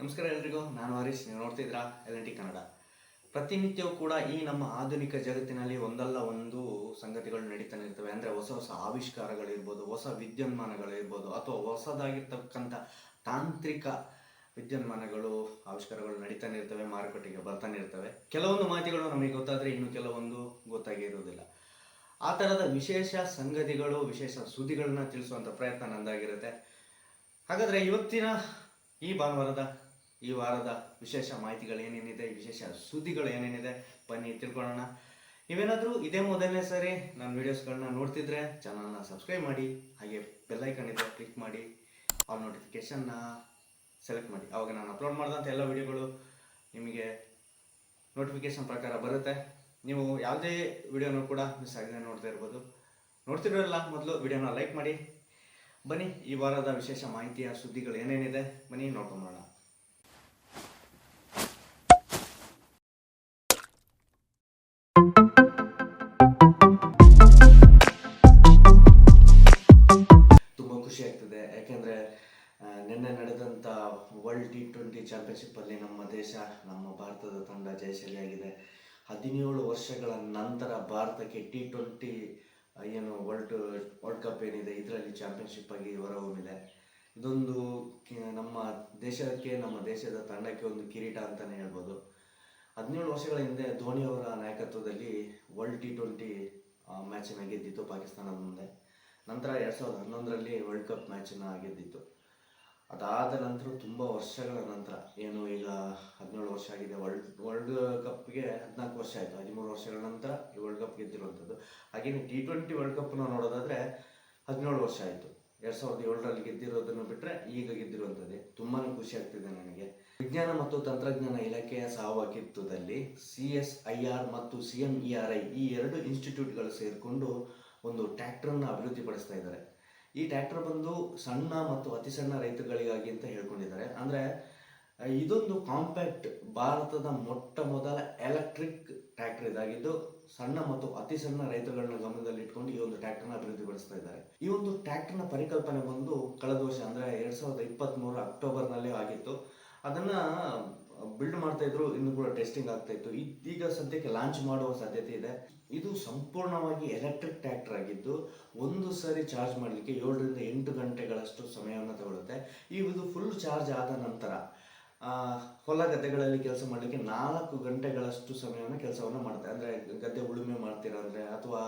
ನಮಸ್ಕಾರ ಎಲ್ರಿಗೂ, ನಾನು ಹರೀಶ್, ನೀವು ನೋಡ್ತಿದ್ರಾ ಎಲ್ ಟಿ ಕನ್ನಡ. ಪ್ರತಿನಿತ್ಯವೂ ಕೂಡ ಈ ನಮ್ಮ ಆಧುನಿಕ ಜಗತ್ತಿನಲ್ಲಿ ಒಂದಲ್ಲ ಒಂದು ಸಂಗತಿಗಳು ನಡೀತಾನೆ ಇರ್ತವೆ. ಅಂದರೆ ಹೊಸ ಹೊಸ ಆವಿಷ್ಕಾರಗಳಿರ್ಬೋದು, ಹೊಸ ವಿದ್ಯಮಾನಗಳಿರ್ಬೋದು ಅಥವಾ ಹೊಸದಾಗಿರ್ತಕ್ಕಂಥ ತಾಂತ್ರಿಕ ವಿದ್ಯಮಾನಗಳು ಆವಿಷ್ಕಾರಗಳು ನಡೀತಾನೆ ಇರ್ತವೆ, ಮಾರುಕಟ್ಟೆಗೆ ಬರ್ತಾನೆ ಇರ್ತವೆ. ಕೆಲವೊಂದು ಮಾಹಿತಿಗಳು ನಮಗೆ ಗೊತ್ತಾದರೆ ಇನ್ನು ಕೆಲವೊಂದು ಗೊತ್ತಾಗಿರುವುದಿಲ್ಲ ಆ ಥರದ ವಿಶೇಷ ಸಂಗತಿಗಳು, ವಿಶೇಷ ಸುದ್ದಿಗಳನ್ನ ತಿಳಿಸುವಂಥ ಪ್ರಯತ್ನ ನಂದಾಗಿರುತ್ತೆ. ಹಾಗಾದರೆ ಇವತ್ತಿನ ಈ ಭಾನುವಾರದ ಈ ವಾರದ ವಿಶೇಷ ಮಾಹಿತಿಗಳು ಏನೇನಿದೆ, ವಿಶೇಷ ಸುದ್ದಿಗಳು ಏನೇನಿದೆ, ಬನ್ನಿ ತಿಳ್ಕೊಳ್ಳೋಣ. ನೀವೇನಾದರೂ ಇದೇ ಮೊದಲನೇ ಸರಿ ನನ್ನ ವೀಡಿಯೋಸ್ಗಳನ್ನ ನೋಡ್ತಿದ್ರೆ ಚಾನಲ್ನ ಸಬ್ಸ್ಕ್ರೈಬ್ ಮಾಡಿ, ಹಾಗೆ ಬೆಲ್ಲೈಕನ್ ಇದೆ, ಕ್ಲಿಕ್ ಮಾಡಿ, ಆಲ್ ನೋಟಿಫಿಕೇಷನ್ನ ಸೆಲೆಕ್ಟ್ ಮಾಡಿ. ಆವಾಗ ನಾನು ಅಪ್ಲೋಡ್ ಮಾಡಿದಂಥ ಎಲ್ಲ ವಿಡಿಯೋಗಳು ನಿಮಗೆ ನೋಟಿಫಿಕೇಶನ್ ಪ್ರಕಾರ ಬರುತ್ತೆ. ನೀವು ಯಾವುದೇ ವಿಡಿಯೋನೂ ಕೂಡ ಮಿಸ್ ಆಗದೆ ನೋಡ್ತಾ ಇರ್ಬೋದು. ನೋಡ್ತಿರೋಲ್ಲ ಮೊದಲು ವಿಡಿಯೋನ ಲೈಕ್ ಮಾಡಿ. ಬನ್ನಿ, ಈ ವಾರದ ವಿಶೇಷ ಮಾಹಿತಿಯ ಸುದ್ದಿಗಳು ಏನೇನಿದೆ, ಬನ್ನಿ ನೋಡ್ಕೊಂಬೋಣ ನಿನ್ನೆ ನಡೆದಂಥ ವರ್ಲ್ಡ್ ಟಿ ಟ್ವೆಂಟಿ ಚಾಂಪಿಯನ್ಶಿಪ್ಪಲ್ಲಿ ನಮ್ಮ ದೇಶ, ನಮ್ಮ ಭಾರತದ ತಂಡ ಜಯಶಾಲಿಯಾಗಿದೆ. ಹದಿನೇಳು ವರ್ಷಗಳ ನಂತರ ಭಾರತಕ್ಕೆ ಟಿ ಟ್ವೆಂಟಿ ಏನು ವರ್ಲ್ಡ್ ವರ್ಲ್ಡ್ ಕಪ್ ಏನಿದೆ, ಇದರಲ್ಲಿ ಚಾಂಪಿಯನ್ಶಿಪ್ ಆಗಿ ಹೊರಹೊಮ್ಮಿದೆ. ಇದೊಂದು ನಮ್ಮ ದೇಶಕ್ಕೆ, ನಮ್ಮ ದೇಶದ ತಂಡಕ್ಕೆ ಒಂದು ಕಿರೀಟ ಅಂತಲೇ ಹೇಳ್ಬೋದು. ಹದಿನೇಳು ವರ್ಷಗಳ ಹಿಂದೆ ಧೋನಿಯವರ ನಾಯಕತ್ವದಲ್ಲಿ ವರ್ಲ್ಡ್ ಟಿ ಟ್ವೆಂಟಿ ಮ್ಯಾಚನ್ನು ಗೆದ್ದಿತ್ತು ಪಾಕಿಸ್ತಾನದ ಮುಂದೆ. ನಂತರ ಎರಡು ಸಾವಿರದ ಹನ್ನೊಂದರಲ್ಲಿ ವರ್ಲ್ಡ್ ಕಪ್ ಮ್ಯಾಚನ್ನು ಗೆದ್ದಿತ್ತು. ಅದಾದ ನಂತರ ತುಂಬ ವರ್ಷಗಳ ನಂತರ, ಏನು ಈಗ ಹದಿನೇಳು ವರ್ಷ ಆಗಿದೆ, ವರ್ಲ್ಡ್ ವರ್ಲ್ಡ್ ಕಪ್ಗೆ ಹದಿನಾಲ್ಕು ವರ್ಷ ಆಯಿತು. ಹದಿಮೂರು ವರ್ಷಗಳ ನಂತರ ಈ ವರ್ಲ್ಡ್ ಕಪ್ ಗೆದ್ದಿರುವಂಥದ್ದು ಹಾಗೆಯೇ ಟಿ ಟ್ವೆಂಟಿ ವರ್ಲ್ಡ್ ಕಪ್ನ ನೋಡೋದಾದರೆ ಹದಿನೇಳು ವರ್ಷ ಆಯಿತು. ಎರಡು ಸಾವಿರದ ಏಳರಲ್ಲಿ ಗೆದ್ದಿರೋದನ್ನು ಬಿಟ್ಟರೆ ಈಗ ಗೆದ್ದಿರುವಂಥದ್ದೇ ತುಂಬಾ ಖುಷಿ ಆಗ್ತಿದೆ ನನಗೆ. ವಿಜ್ಞಾನ ಮತ್ತು ತಂತ್ರಜ್ಞಾನ ಇಲಾಖೆಯ ಸಹಭಾಗಿತ್ವದಲ್ಲಿ ಸಿ ಎಸ್ ಐ ಆರ್ ಮತ್ತು C M E R I ಈ ಎರಡು ಇನ್ಸ್ಟಿಟ್ಯೂಟ್ಗಳು ಸೇರಿಕೊಂಡು ಒಂದು ಟ್ರ್ಯಾಕ್ಟರ್ನ ಅಭಿವೃದ್ಧಿಪಡಿಸ್ತಾ ಇದ್ದಾರೆ. ಈ ಟ್ರ್ಯಾಕ್ಟರ್ ಬಂದು ಸಣ್ಣ ಮತ್ತು ಅತಿ ಸಣ್ಣ ರೈತರುಗಳಿಗಾಗಿ ಅಂತ ಹೇಳ್ಕೊಂಡಿದ್ದಾರೆ. ಅಂದರೆ, ಇದೊಂದು ಕಾಂಪ್ಯಾಕ್ಟ್ ಭಾರತದ ಮೊಟ್ಟ ಮೊದಲ ಎಲೆಕ್ಟ್ರಿಕ್ ಟ್ರ್ಯಾಕ್ಟರ್ ಇದಾಗಿದ್ದು, ಸಣ್ಣ ಮತ್ತು ಅತಿ ಸಣ್ಣ ರೈತರುಗಳನ್ನ ಗಮನದಲ್ಲಿಟ್ಕೊಂಡು ಈ ಒಂದು ಟ್ರ್ಯಾಕ್ಟರ್ನ ಅಭಿವೃದ್ಧಿಪಡಿಸ್ತಾ ಇದ್ದಾರೆ. ಈ ಒಂದು ಟ್ರ್ಯಾಕ್ಟರ್ನ ಪರಿಕಲ್ಪನೆ ಬಂದು ಕಳೆದ ವರ್ಷ ಅಂದರೆ ಎರಡು ಸಾವಿರದ ಇಪ್ಪತ್ತ್ಮೂರು ಅಕ್ಟೋಬರ್ನಲ್ಲೇ ಆಗಿತ್ತು. ಅದನ್ನ ಬಿಲ್ಡ್ ಮಾಡ್ತಾ ಇದ್ರು, ಇನ್ನು ಕೂಡ ಟೆಸ್ಟಿಂಗ್ ಆಗ್ತಾ ಇತ್ತು. ಈಗ ಸದ್ಯಕ್ಕೆ ಲಾಂಚ್ ಮಾಡುವ ಸಾಧ್ಯತೆ ಇದೆ. ಇದು ಸಂಪೂರ್ಣವಾಗಿ ಎಲೆಕ್ಟ್ರಿಕ್ ಟ್ರ್ಯಾಕ್ಟರ್ ಆಗಿದ್ದು, ಒಂದು ಸಾರಿ ಚಾರ್ಜ್ ಮಾಡಲಿಕ್ಕೆ ಏಳರಿಂದ ಎಂಟು ಗಂಟೆಗಳಷ್ಟು ಸಮಯವನ್ನು ತಗೊಳುತ್ತೆ. ಈ ಇದು ಫುಲ್ ಚಾರ್ಜ್ ಆದ ನಂತರ ಹೊಲ ಗದ್ದೆಗಳಲ್ಲಿ ಕೆಲಸ ಮಾಡಲಿಕ್ಕೆ ನಾಲ್ಕು ಗಂಟೆಗಳಷ್ಟು ಸಮಯವನ್ನು ಕೆಲಸವನ್ನು ಮಾಡುತ್ತೆ. ಅಂದರೆ ಗದ್ದೆ ಉಳುಮೆ ಮಾಡ್ತೀರಾ ಅಂದರೆ, ಅಥವಾ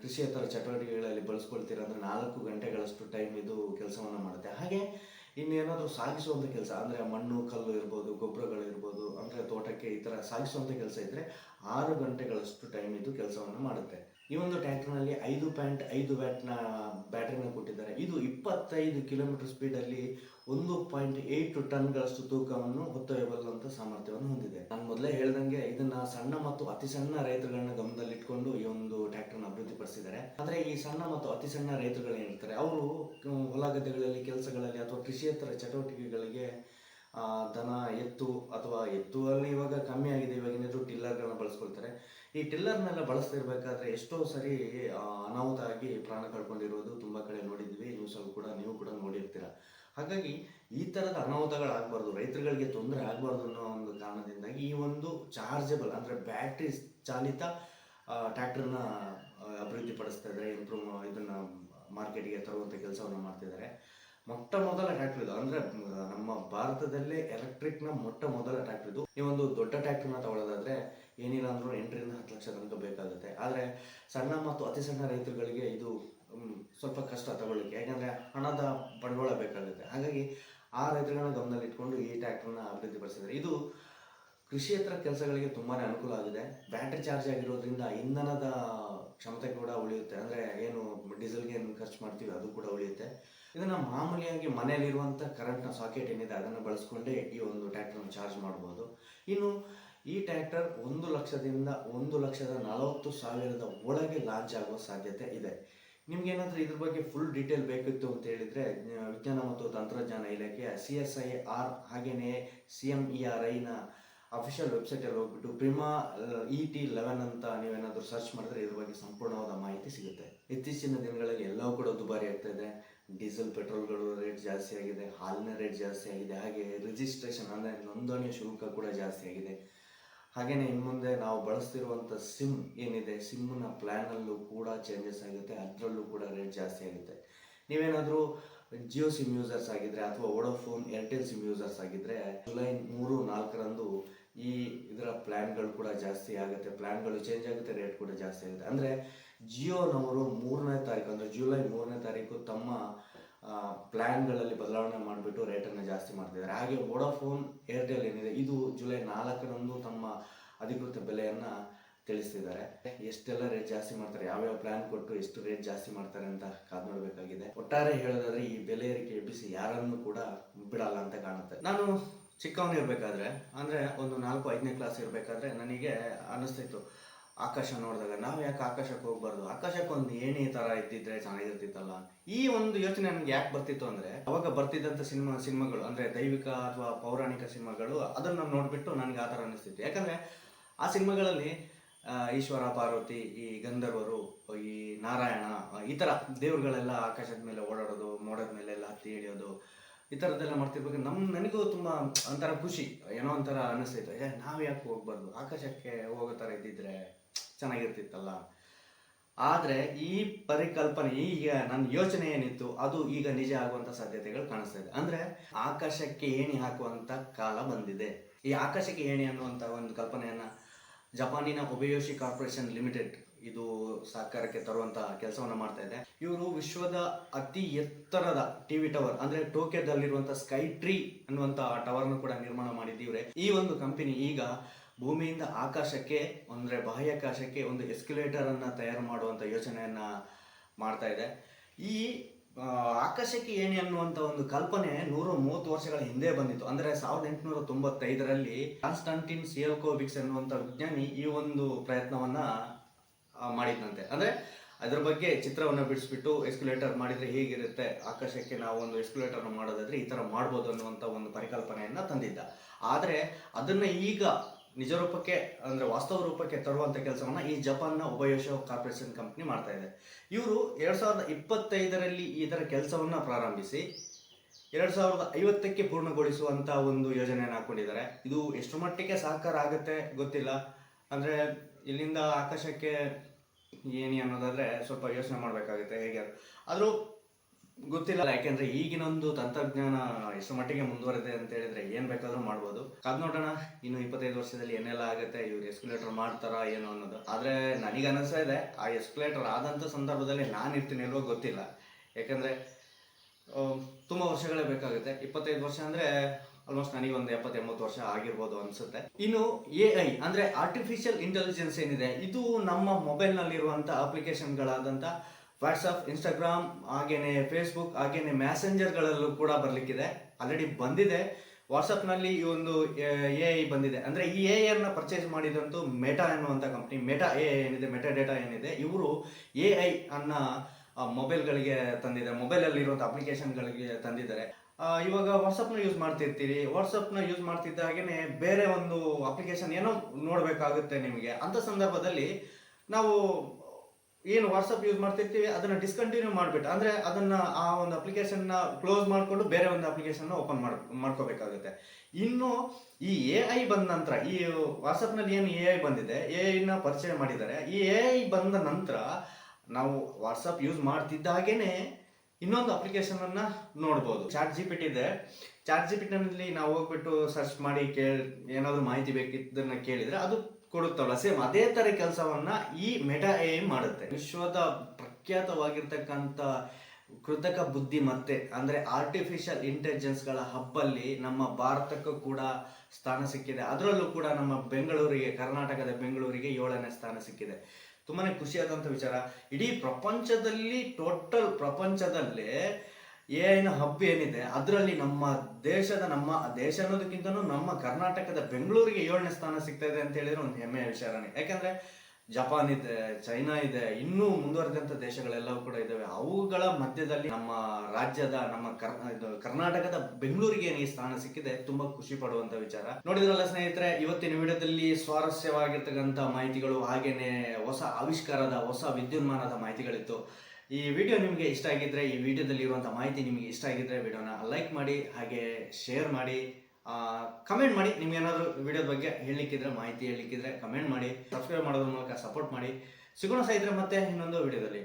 ಕೃಷಿಯ ಕೃಷಿಯೇತರ ಚಟುವಟಿಕೆಗಳಲ್ಲಿ ಬಳಸ್ಕೊಳ್ತೀರಾ ಅಂದರೆ ನಾಲ್ಕು ಗಂಟೆಗಳಷ್ಟು ಟೈಮ್ ಇದು ಕೆಲಸವನ್ನು ಮಾಡುತ್ತೆ. ಹಾಗೆ ಇನ್ನೇನಾದರೂ ಸಾಗಿಸುವಂಥ ಕೆಲಸ, ಅಂದರೆ ಮಣ್ಣು, ಕಲ್ಲು ಇರ್ಬೋದು, ಗೊಬ್ಬರಗಳು ಇರ್ಬೋದು, ಅಂದರೆ ತೋಟಕ್ಕೆ ಈ ಥರ ಸಾಗಿಸುವಂಥ ಕೆಲಸ ಇದ್ದರೆ ಆರು ಗಂಟೆಗಳಷ್ಟು ಟೈಮ್ ಇದು ಕೆಲಸವನ್ನು ಮಾಡುತ್ತೆ. ಈ ಒಂದು ಟ್ರ್ಯಾಕ್ಟರ್ನಲ್ಲಿ ಐದು ಪಾಯಿಂಟ್ ಐದು ವ್ಯಾಟ್ನ ಬ್ಯಾಟ್ರಿನ ಕೊಟ್ಟಿದ್ದಾರೆ. ಇದು ಇಪ್ಪತ್ತೈದು ಕಿಲೋಮೀಟರ್ ಸ್ಪೀಡಲ್ಲಿ ಒಂದು ಪಾಯಿಂಟ್ ಏಯ್ಟ್ ಟನ್ಗಳಷ್ಟು ತೂಕವನ್ನು ಹೊತ್ತೊಯ್ಯಬಲ್ಲಂಥ ಸಾಮರ್ಥ್ಯವನ್ನು ಹೊಂದಿದೆ. ನಾನು ಮೊದಲೇ ಹೇಳ್ದಂಗೆ ಇದನ್ನ ಸಣ್ಣ ಮತ್ತು ಅತಿ ಸಣ್ಣ ರೈತರುಗಳನ್ನ ಗಮನದಲ್ಲಿಟ್ಕೊಂಡು ಈ ಒಂದು ಟ್ರ್ಯಾಕ್ಟರ್ನ ಅಭಿವೃದ್ಧಿಪಡಿಸಿದ್ದಾರೆ. ಆದರೆ ಈ ಸಣ್ಣ ಮತ್ತು ಅತಿ ಸಣ್ಣ ರೈತರುಗಳೇನಿರ್ತಾರೆ ಅವರು ಹೊಲ ಗದ್ದೆಗಳಲ್ಲಿ, ಕೆಲಸಗಳಲ್ಲಿ ಅಥವಾ ಕೃಷಿಯೇತರ ಚಟುವಟಿಕೆಗಳಿಗೆ ದನ, ಎತ್ತು ಅಥವಾ ಎತ್ತುವಲ್ಲಿ ಇವಾಗ ಕಮ್ಮಿ ಆಗಿದೆ ಇವಾಗ ಏನಾದರೂ ಟಿಲ್ಲರ್ಗಳನ್ನ ಬಳಸ್ಕೊಳ್ತಾರೆ. ಈ ಟಿಲ್ಲರ್ನೆಲ್ಲ ಬಳಸ್ತಿರ್ಬೇಕಾದ್ರೆ ಎಷ್ಟೋ ಸರಿ ಅನಾಹುತ ಆಗಿ ಪ್ರಾಣ ಕಳ್ಕೊಂಡಿರೋದು ತುಂಬ ಕಡೆ ನೋಡಿದ್ವಿ. ನ್ಯೂಸಲ್ಲಿ ಕೂಡ ನೀವು ಕೂಡ ನೋಡಿರ್ತೀರ. ಹಾಗಾಗಿ ಈ ಥರದ ಅನಾಹುತಗಳಾಗಬಾರ್ದು, ರೈತರುಗಳಿಗೆ ತೊಂದರೆ ಆಗಬಾರ್ದು ಅನ್ನೋ ಒಂದು ಕಾರಣದಿಂದಾಗಿ ಈ ಒಂದು ಚಾರ್ಜಬಲ್ ಅಂದರೆ ಬ್ಯಾಟ್ರಿ ಚಾಲಿತ ಟ್ಯಾಕ್ಟ್ರನ್ನ ಅಭಿವೃದ್ಧಿಪಡಿಸ್ತಾ ಇದ್ದಾರೆ, ಇಂಪ್ರೂವ್ ಇದನ್ನ ಮಾರ್ಕೆಟ್ಗೆ ತರುವಂಥ ಕೆಲಸವನ್ನು ಮಾಡ್ತಿದ್ದಾರೆ. ಮೊಟ್ಟ ಮೊದಲ ಟ್ರ್ಯಾಕ್ಟರ್ ಇದು. ಅಂದ್ರೆ ನಮ್ಮ ಭಾರತದಲ್ಲೇ ಎಲೆಕ್ಟ್ರಿಕ್ನ ಮೊಟ್ಟ ಮೊದಲ ಟ್ರ್ಯಾಕ್ಟರ್ ಇದು. ಈ ಒಂದು ದೊಡ್ಡ ಟ್ರ್ಯಾಕ್ಟರ್ನ ತಗೊಳ್ಳೋದಾದ್ರೆ ಏನಿಲ್ಲ ಅಂದ್ರೂ ಎಂಟರಿಂದ ಹತ್ತು ಲಕ್ಷ ತನಕ ಬೇಕಾಗುತ್ತೆ. ಆದರೆ, ಸಣ್ಣ ಮತ್ತು ಅತಿ ಸಣ್ಣ ರೈತರುಗಳಿಗೆ ಇದು ಸ್ವಲ್ಪ ಕಷ್ಟ ತಗೊಳ್ಳಿಕ್ಕೆ. ಯಾಕಂದ್ರೆ, ಹಣದ ಬಂಡವಾಳ ಬೇಕಾಗುತ್ತೆ. ಹಾಗಾಗಿ, ಆ ರೈತರುಗಳನ್ನ ಗಮನದಲ್ಲಿಟ್ಕೊಂಡು ಈ ಟ್ರ್ಯಾಕ್ಟರ್ನ ಅಭಿವೃದ್ಧಿಪಡಿಸಿದ್ದಾರೆ ಇದು ಕೃಷಿಯೇತರ ಕೆಲಸಗಳಿಗೆ ತುಂಬಾ ಅನುಕೂಲ ಆಗಿದೆ. ಬ್ಯಾಟ್ರಿ ಚಾರ್ಜ್ ಆಗಿರೋದ್ರಿಂದ ಇಂಧನದ ಕ್ಷಮತೆ ಕೂಡ ಉಳಿಯುತ್ತೆ. ಅಂದರೆ, ಏನು, ಡೀಸೆಲ್ಗೆ ಏನು ಖರ್ಚು ಮಾಡ್ತೀವಿ, ಅದು ಕೂಡ ಉಳಿಯುತ್ತೆ. ಇದನ್ನು ಮಾಮೂಲಿಯಾಗಿ ಮನೆಯಲ್ಲಿರುವಂಥ ಕರೆಂಟ್ನ ಸಾಕೆಟ್ ಏನಿದೆ ಅದನ್ನು ಬಳಸ್ಕೊಂಡೇ ಈ ಒಂದು ಟ್ಯಾಕ್ಟರ್ನ ಚಾರ್ಜ್ ಮಾಡ್ಬೋದು. ಇನ್ನು ಈ ಟ್ಯಾಕ್ಟರ್ ಒಂದು ಲಕ್ಷದಿಂದ ಒಂದು ಲಕ್ಷದ ನಲವತ್ತು ಸಾವಿರದ ಒಳಗೆ ಲಾಂಚ್ ಆಗುವ ಸಾಧ್ಯತೆ ಇದೆ. ನಿಮ್ಗೇನಾದರೂ ಇದ್ರ ಬಗ್ಗೆ ಫುಲ್ ಡೀಟೇಲ್ ಬೇಕಿತ್ತು ಅಂತ ಹೇಳಿದರೆ ವಿಜ್ಞಾನ ಮತ್ತು ತಂತ್ರಜ್ಞಾನ ಇಲಾಖೆಯ ಸಿ ಎಸ್ ಐ ಆರ್ ಹಾಗೆಯೇ ಸಿ ಎಂ ಇ ಆರ್ ಐನ ಅಫಿಷಿಯಲ್ ವೆಬ್ಸೈಟಲ್ಲಿ ಹೋಗ್ಬಿಟ್ಟು ಪ್ರಿಮಾ ಇ ಟಿ ಲೆವೆನ್ ಅಂತ ನೀವೇನಾದರೂ ಸರ್ಚ್ ಮಾಡಿದ್ರೆ ಇದ್ರ ಬಗ್ಗೆ ಸಂಪೂರ್ಣವಾದ ಮಾಹಿತಿ ಸಿಗುತ್ತೆ. ಇತ್ತೀಚಿನ ದಿನಗಳಲ್ಲಿ ಎಲ್ಲವೂ ಕೂಡ ದುಬಾರಿ ಆಗ್ತಾ ಇದೆ. ಡೀಸೆಲ್ ಪೆಟ್ರೋಲ್ಗಳು ರೇಟ್ ಜಾಸ್ತಿ ಆಗಿದೆ. ಹಾಲಿನ ರೇಟ್ ಜಾಸ್ತಿ ಆಗಿದೆ. ಹಾಗೆ ರಿಜಿಸ್ಟ್ರೇಷನ್ ಅಂದರೆ ನೋಂದಣಿ ಶುಲ್ಕ ಕೂಡ ಜಾಸ್ತಿ ಆಗಿದೆ. ಹಾಗೆಯೇ ಇನ್ನು ಮುಂದೆ ನಾವು ಬಳಸ್ತಿರುವಂಥ ಸಿಮ್ ಏನಿದೆ ಸಿಮ್ನ ಪ್ಲ್ಯಾನಲ್ಲೂ ಕೂಡ ಚೇಂಜಸ್ ಆಗುತ್ತೆ. ಅದರಲ್ಲೂ ಕೂಡ ರೇಟ್ ಜಾಸ್ತಿ ಆಗುತ್ತೆ. ನೀವೇನಾದರೂ ಜಿಯೋ ಸಿಮ್ ಯೂಸರ್ಸ್ ಆಗಿದ್ರೆ ಅಥವಾ ವೋಡೋಫೋನ್ ಏರ್ಟೆಲ್ ಸಿಮ್ ಯೂಸರ್ಸ್ ಆಗಿದ್ರೆ ಜುಲೈ ಮೂರು, ನಾಲ್ಕರಂದು ಈ ಇದರ ಪ್ಲ್ಯಾನ್ಗಳು ಕೂಡ ಜಾಸ್ತಿ ಆಗುತ್ತೆ. ಪ್ಲ್ಯಾನ್ಗಳು ಚೇಂಜ್ ಆಗುತ್ತೆ ರೇಟ್ ಕೂಡ ಜಾಸ್ತಿ ಆಗುತ್ತೆ. ಅಂದರೆ ಜಿಯೋನವರು ಮೂರನೇ ತಾರೀಕು, ಅಂದರೆ ಜುಲೈ ಮೂರನೇ ತಾರೀಕು ತಮ್ಮ ಪ್ಲ್ಯಾನ್ಗಳಲ್ಲಿ ಬದಲಾವಣೆ ಮಾಡಿಬಿಟ್ಟು ರೇಟನ್ನು ಜಾಸ್ತಿ ಮಾಡ್ತಿದ್ದಾರೆ. ಹಾಗೆ ವೋಡಾಫೋನ್ ಏರ್ಟೆಲ್ ಏನಿದೆ, ಇದು ಜುಲೈ ನಾಲ್ಕರಂದು ತಮ್ಮ ಅಧಿಕೃತ ಬೆಲೆಯನ್ನು ತಿಳಿಸ್ತಿದ್ದಾರೆ. ಎಷ್ಟೆಲ್ಲ ರೇಟ್ ಜಾಸ್ತಿ ಮಾಡ್ತಾರೆ, ಯಾವ್ಯಾವ ಪ್ಲಾನ್ ಕೊಟ್ಟು ಎಷ್ಟು ರೇಟ್ ಜಾಸ್ತಿ ಮಾಡ್ತಾರೆ ಅಂತ ಕಾದು ನೋಡಬೇಕಾಗಿದೆ. ಒಟ್ಟಾರೆ ಹೇಳೋದಾದ್ರೆ, ಈ ಬೆಲೆ ಏರಿಕೆ ಎಬ್ಬಿಸಿ ಯಾರನ್ನು ಕೂಡ ಬಿಡಲ್ಲ ಅಂತ ಕಾಣುತ್ತೆ. ನಾನು ಚಿಕ್ಕವನು ಇರಬೇಕಾದ್ರೆ, ಅಂದ್ರೆ ಒಂದು ನಾಲ್ಕು, ಐದನೇ ಕ್ಲಾಸ್ ಇರಬೇಕಾದ್ರೆ ನನಗೆ ಅನಿಸ್ತಿತ್ತು ಆಕಾಶ ನೋಡಿದಾಗ, ನಾವು ಯಾಕೆ ಆಕಾಶಕ್ಕೆ ಹೋಗ್ಬಾರ್ದು? ಆಕಾಶಕ್ಕೆ ಒಂದು ಏಣಿ ತರ ಇದ್ದಿದ್ರೆ ಚೆನ್ನಾಗಿರ್ತಿತ್ತಲ್ಲ? ಈ ಒಂದು ಯೋಚನೆ ನನಗೆ ಯಾಕೆ ಬರ್ತಿತ್ತು ಅಂದ್ರೆ, ಅವಾಗ ಬರ್ತಿದ್ದಂಥ ಸಿನಿಮಾ, ಸಿನಿಮಾಗಳು, ಅಂದ್ರೆ ದೈವಿಕ ಅಥವಾ ಪೌರಾಣಿಕ ಸಿನಿಮಾಗಳು, ಅದನ್ನು ನೋಡ್ಬಿಟ್ಟು ನನಗೆ ಆ ಥರ ಅನಿಸ್ತಿತ್ತು. ಯಾಕಂದ್ರೆ ಆ ಸಿನಿಮಾಗಳಲ್ಲಿ ಈಶ್ವರ ಪಾರ್ವತಿ, ಈ ಗಂಧರ್ವರು, ಈ ನಾರಾಯಣ ಈ ಥರ ದೇವರುಗಳೆಲ್ಲ ಆಕಾಶದ ಮೇಲೆ ಓಡಾಡೋದು, ಮೋಡದ ಮೇಲೆ ಎಲ್ಲ ಹತ್ತಿ ಇಳಿಯೋದು ಈ ಥರದ್ದೆಲ್ಲ ಮಾಡ್ತಿರ್ಬೇಕು. ನಮ್ಮ ನನಗೂ ತುಂಬ ಒಂಥರ ಖುಷಿ. ಏನೋ ಒಂಥರ ಅನ್ನಿಸ್ತಿತ್ತು ಏ, ನಾವು ಯಾಕೆ ಹೋಗ್ಬಾರ್ದು? ಆಕಾಶಕ್ಕೆ ಹೋಗೋ ಥರ ಇದ್ದಿದ್ರೆ ಚೆನ್ನಾಗಿರ್ತಿತ್ತಲ್ಲ. ಆದರೆ ಈ ಪರಿಕಲ್ಪನೆ, ಈಗ ನನ್ನ ಯೋಚನೆ ಏನಿತ್ತು, ಅದು ಈಗ ನಿಜ ಆಗುವಂಥ ಸಾಧ್ಯತೆಗಳು ಕಾಣಿಸ್ತಾ ಇದೆ. ಅಂದರೆ ಆಕಾಶಕ್ಕೆ ಏಣಿ ಹಾಕುವಂಥ ಕಾಲ ಬಂದಿದೆ. ಈ ಆಕಾಶಕ್ಕೆ ಏಣಿ ಅನ್ನುವಂಥ ಒಂದು ಕಲ್ಪನೆಯನ್ನು ಜಪಾನಿನ ಒಬೆಯೋಶಿ ಕಾರ್ಪೊರೇಷನ್ ಲಿಮಿಟೆಡ್ ಇದು ಸಹಕಾರಕ್ಕೆ ತರುವಂತಹ ಕೆಲಸವನ್ನು ಮಾಡ್ತಾ ಇದೆ. ಇವರು ವಿಶ್ವದ ಅತಿ ಎತ್ತರದ ಟಿವಿ ಟವರ್, ಅಂದ್ರೆ ಟೋಕಿಯೋದಲ್ಲಿರುವಂತಹ ಸ್ಕೈ ಟ್ರೀ ಅನ್ನುವಂತ ಟವರ್ನ ಕೂಡ ನಿರ್ಮಾಣ ಮಾಡಿದ್ದೀವ್ರೆ. ಈ ಒಂದು ಕಂಪನಿ ಈಗ ಭೂಮಿಯಿಂದ ಆಕಾಶಕ್ಕೆ, ಅಂದ್ರೆ ಬಾಹ್ಯಾಕಾಶಕ್ಕೆ ಒಂದು ಎಸ್ಕಲೇಟರ್ ಅನ್ನ ತಯಾರು ಮಾಡುವಂತ ಯೋಚನೆಯನ್ನ ಮಾಡ್ತಾ ಇದೆ. ಈ ಆಕಾಶಕ್ಕೆ ಏಣಿ ಅನ್ನುವಂಥ ಒಂದು ಕಲ್ಪನೆ ನೂರ ಮೂವತ್ತು ವರ್ಷಗಳ ಹಿಂದೆ ಬಂದಿತ್ತು. ಅಂದರೆ ಸಾವಿರದ ಎಂಟುನೂರ ತೊಂಬತ್ತೈದರಲ್ಲಿ ಕಾನ್ಸ್ಟಂಟಿನ್ ಸಿಯಲ್ಕೋವಿಕ್ಸ್ ಅನ್ನುವಂಥ ವಿಜ್ಞಾನಿ ಈ ಒಂದು ಪ್ರಯತ್ನವನ್ನ ಮಾಡಿದ್ದಂತೆ ಅಂದರೆ ಅದ್ರ ಬಗ್ಗೆ ಚಿತ್ರವನ್ನು ಬಿಡಿಸ್ಬಿಟ್ಟು ಎಸ್ಕುಲೇಟರ್ ಮಾಡಿದರೆ ಹೇಗಿರುತ್ತೆ ಆಕಾಶಕ್ಕೆ ನಾವು ಒಂದು ಎಸ್ಕುಲೇಟರ್ ಮಾಡೋದಾದ್ರೆ ಈ ಥರ ಮಾಡ್ಬೋದು ಅನ್ನುವಂಥ ಒಂದು ಪರಿಕಲ್ಪನೆಯನ್ನು ತಂದಿದ್ದ. ಆದರೆ ಅದನ್ನು ಈಗ ನಿಜ ರೂಪಕ್ಕೆ ಅಂದರೆ ವಾಸ್ತವ ರೂಪಕ್ಕೆ ತರುವಂಥ ಕೆಲಸವನ್ನು ಈ ಜಪಾನ್ನ ಉಭಯೋಶ ಕಾರ್ಪೊರೇಷನ್ ಕಂಪ್ನಿ ಮಾಡ್ತಾ ಇದೆ. ಇವರು ಎರಡು ಸಾವಿರದ ಇಪ್ಪತ್ತೈದರಲ್ಲಿ ಇದರ ಕೆಲಸವನ್ನು ಪ್ರಾರಂಭಿಸಿ, ಎರಡು ಸಾವಿರದ ಐವತ್ತಕ್ಕೆ ಪೂರ್ಣಗೊಳಿಸುವಂಥ ಒಂದು ಯೋಜನೆಯನ್ನು ಹಾಕೊಂಡಿದ್ದಾರೆ. ಇದು ಎಷ್ಟು ಮಟ್ಟಿಗೆ ಸಹಕಾರ ಆಗುತ್ತೆ ಗೊತ್ತಿಲ್ಲ. ಅಂದರೆ ಇಲ್ಲಿಂದ ಆಕಾಶಕ್ಕೆ ಏನಿ ಅನ್ನೋದಾದ್ರೆ ಸ್ವಲ್ಪ ಯೋಚನೆ ಮಾಡಬೇಕಾಗುತ್ತೆ ಹೇಗೆ ಆದರೂ ಗೊತ್ತಿಲ್ಲ. ಯಾಕೆಂದ್ರೆ ಈಗಿನ ಒಂದು ತಂತ್ರಜ್ಞಾನ ಎಷ್ಟು ಮಟ್ಟಿಗೆ ಮುಂದುವರೆದಿದೆ ಅಂತ ಹೇಳಿದ್ರೆ ಏನ್ ಬೇಕಾದ್ರೂ ಮಾಡ್ಬೋದು. ಅದ್ ನೋಡೋಣ, ಇನ್ನು ಇಪ್ಪತ್ತೈದು ವರ್ಷದಲ್ಲಿ ಏನೆಲ್ಲ ಆಗುತ್ತೆ, ಇವ್ರು ಎಸ್ಕುಲೇಟರ್ ಮಾಡ್ತಾರಾ ಏನು ಅನ್ನೋದು. ಆದ್ರೆ ನನಗೆ ಅನಿಸ್ತಾ ಇದೆ, ಆ ಎಸ್ಕುಲೇಟರ್ ಆದಂತ ಸಂದರ್ಭದಲ್ಲಿ ನಾನು ಇರ್ತೀನಿ ಅಲ್ವೋ ಗೊತ್ತಿಲ್ಲ. ಯಾಕಂದ್ರೆ ತುಂಬಾ ವರ್ಷಗಳೇ ಬೇಕಾಗುತ್ತೆ. ಇಪ್ಪತ್ತೈದು ವರ್ಷ ಅಂದ್ರೆ ಆಲ್ಮೋಸ್ಟ್ ನನಗೆ ಒಂದು ಎಂಬತ್ತು ವರ್ಷ ಆಗಿರ್ಬೋದು ಅನ್ಸುತ್ತೆ. ಇನ್ನು ಎ ಐ ಅಂದ್ರೆ ಆರ್ಟಿಫಿಷಿಯಲ್ ಇಂಟೆಲಿಜೆನ್ಸ್ ಏನಿದೆ, ಇದು ನಮ್ಮ ಮೊಬೈಲ್ನಲ್ಲಿರುವಂಥ ಅಪ್ಲಿಕೇಶನ್ಗಳಾದಂಥ ವಾಟ್ಸಪ್ ಇನ್ಸ್ಟಾಗ್ರಾಮ್ ಹಾಗೇನೆ ಫೇಸ್ಬುಕ್ ಹಾಗೇನೆ ಮ್ಯಾಸೆಂಜರ್ಗಳಲ್ಲೂ ಕೂಡ ಬರಲಿಕ್ಕಿದೆ. ಆಲ್ರೆಡಿ ಬಂದಿದೆ. ವಾಟ್ಸಪ್ನಲ್ಲಿ ಈ ಒಂದು ಎ ಐ ಬಂದಿದೆ. ಅಂದರೆ ಈ ಎ ಐನ ಪರ್ಚೇಸ್ ಮಾಡಿದಂತೂ ಮೆಟಾ ಎನ್ನುವಂಥ ಕಂಪ್ನಿ ಮೆಟಾ ಎ ಏನಿದೆ ಮೆಟಾ ಡೇಟಾ ಏನಿದೆ, ಇವರು ಎ ಐ ಅನ್ನ ಮೊಬೈಲ್ಗಳಿಗೆ ತಂದಿದ್ದಾರೆ ಮೊಬೈಲಲ್ಲಿರುವಂಥ ಅಪ್ಲಿಕೇಶನ್ಗಳಿಗೆ ತಂದಿದ್ದಾರೆ. ಇವಾಗ ವಾಟ್ಸಪ್ನ ಯೂಸ್ ಮಾಡ್ತಿರ್ತೀರಿ. ವಾಟ್ಸಪ್ನ ಯೂಸ್ ಮಾಡ್ತಿದ್ದ ಹಾಗೆಯೇ ಬೇರೆ ಒಂದು ಅಪ್ಲಿಕೇಶನ್ ಏನೋ ನೋಡಬೇಕಾಗುತ್ತೆ ನಿಮಗೆ. ಅಂಥ ಸಂದರ್ಭದಲ್ಲಿ ನಾವು ಏನು ವಾಟ್ಸಪ್ ಯೂಸ್ ಮಾಡ್ತಿರ್ತೀವಿ, ಅದನ್ನ ಡಿಸ್ಕಂಟಿನ್ಯೂ ಮಾಡ್ಬಿಟ್ಟು, ಅಂದರೆ ಅದನ್ನ ಆ ಒಂದು ಅಪ್ಲಿಕೇಶನ್ನ ಕ್ಲೋಸ್ ಮಾಡಿಕೊಂಡು ಬೇರೆ ಒಂದು ಅಪ್ಲಿಕೇಶನ್ನ ಓಪನ್ ಮಾಡ್, ಮಾಡ್ಕೋಬೇಕಾಗುತ್ತೆ. ಇನ್ನು ಈ ಎ ಐ ಬಂದ ನಂತರ, ಈ ವಾಟ್ಸಪ್ನಲ್ಲಿ ಏನು ಎ ಐ ಬಂದಿದೆ ಎ ಐನ ಪರಿಚಯ ಮಾಡಿದ್ದಾರೆ, ಈ ಎ ಐ ಬಂದ ನಂತರ ನಾವು ವಾಟ್ಸಪ್ ಯೂಸ್ ಮಾಡ್ತಿದ್ದ ಇನ್ನೊಂದು ಅಪ್ಲಿಕೇಶನ್ ಅನ್ನ ನೋಡ್ಬೋದು. ಚಾಟ್ ಜಿ ಪಿ ಇದೆ. ಚಾಟ್ ಜಿ ಪಿ ಟಿನಲ್ಲಿ ನಾವು ಹೋಗ್ಬಿಟ್ಟು ಸರ್ಚ್ ಮಾಡಿ ಕೇಳಿ, ಏನಾದರೂ ಮಾಹಿತಿ ಬೇಕಿದ್ದನ್ನ ಕೇಳಿದ್ರೆ ಅದು ಕೊಡುತ್ತಲ್ಲ ಸೇಮ್ ಅದೇ ತರ ಕೆಲಸವನ್ನ ಈ ಮೆಟಾ ಎ ಮಾಡುತ್ತೆ. ವಿಶ್ವದ ಪ್ರಖ್ಯಾತವಾಗಿರ್ತಕ್ಕಂಥ ಕೃತಕ ಬುದ್ಧಿಮತ್ತೆ ಅಂದ್ರೆ ಆರ್ಟಿಫಿಷಿಯಲ್ ಇಂಟೆಲಿಜೆನ್ಸ್ಗಳ ಹಬ್ಬಲ್ಲಿ ನಮ್ಮ ಭಾರತಕ್ಕೂ ಕೂಡ ಸ್ಥಾನ ಸಿಕ್ಕಿದೆ. ಅದರಲ್ಲೂ ಕೂಡ ನಮ್ಮ ಬೆಂಗಳೂರಿಗೆ, ಕರ್ನಾಟಕದ ಬೆಂಗಳೂರಿಗೆ ಏಳನೇ ಸ್ಥಾನ ಸಿಕ್ಕಿದೆ. ತುಂಬಾನೇ ಖುಷಿಯಾದಂಥ ವಿಚಾರ. ಇಡೀ ಪ್ರಪಂಚದಲ್ಲಿ ಟೋಟಲ್ ಪ್ರಪಂಚದಲ್ಲೇ ಐನ ಹಬ್ ಏನಿದೆ, ಅದರಲ್ಲಿ ನಮ್ಮ ದೇಶದ ನಮ್ಮ, ದೇಶ ಅನ್ನೋದಕ್ಕಿಂತನೂ ನಮ್ಮ ಕರ್ನಾಟಕದ ಬೆಂಗಳೂರಿಗೆ ಏಳನೇ ಸ್ಥಾನ ಸಿಗ್ತಾ ಇದೆ ಅಂತ ಹೇಳಿದ್ರೆ ಒಂದು ಹೆಮ್ಮೆಯ ವಿಚಾರನೇ ಯಾಕಂದ್ರೆ ಜಪಾನ್ ಇದೆ, ಚೈನಾ ಇದೆ, ಇನ್ನೂ ಮುಂದುವರೆದಂತ ದೇಶಗಳೆಲ್ಲವೂ ಕೂಡ ಇದಾವೆ. ಅವುಗಳ ಮಧ್ಯದಲ್ಲಿ ನಮ್ಮ ರಾಜ್ಯದ, ನಮ್ಮ ಕರ್ನಾಟಕದ ಬೆಂಗಳೂರಿಗೆ ಏನು ಈ ಸ್ಥಾನ ಸಿಕ್ಕಿದೆ, ತುಂಬಾ ಖುಷಿ ಪಡುವಂತ ವಿಚಾರ. ನೋಡಿದ್ರಲ್ಲ ಸ್ನೇಹಿತರೆ, ಇವತ್ತಿನ ವಿಡಿಯೋದಲ್ಲಿ ಸ್ವಾರಸ್ಯವಾಗಿರ್ತಕ್ಕಂಥ ಮಾಹಿತಿಗಳು ಹಾಗೇನೆ ಹೊಸ ಆವಿಷ್ಕಾರದ, ಹೊಸ ವಿದ್ಯುನ್ಮಾನದ ಮಾಹಿತಿಗಳಿತ್ತು. ಈ ವಿಡಿಯೋ ನಿಮಗೆ ಇಷ್ಟ ಆಗಿದ್ರೆ, ಈ ವಿಡಿಯೋದಲ್ಲಿ ಇರುವಂಥ ಮಾಹಿತಿ ನಿಮಗೆ ಇಷ್ಟ ಆಗಿದ್ರೆ ವಿಡಿಯೋನ ಲೈಕ್ ಮಾಡಿ, ಹಾಗೆ ಶೇರ್ ಮಾಡಿ ಕಮೆಂಟ್ ಮಾಡಿ. ನಿಮ್ಗೆ ಏನಾದರೂ ವಿಡಿಯೋದ ಬಗ್ಗೆ ಹೇಳಲಿಕ್ಕಿದ್ರೆ, ಮಾಹಿತಿ ಹೇಳಲಿಕ್ಕಿದ್ರೆ ಕಮೆಂಟ್ ಮಾಡಿ ಸಬ್ಸ್ಕ್ರೈಬ್ ಮಾಡೋದ್ರ ಮೂಲಕ ಸಪೋರ್ಟ್ ಮಾಡಿ. ಸಿಗೋಣ ಇದ್ರೆ ಮತ್ತೆ ಇನ್ನೊಂದು ವಿಡಿಯೋದಲ್ಲಿ.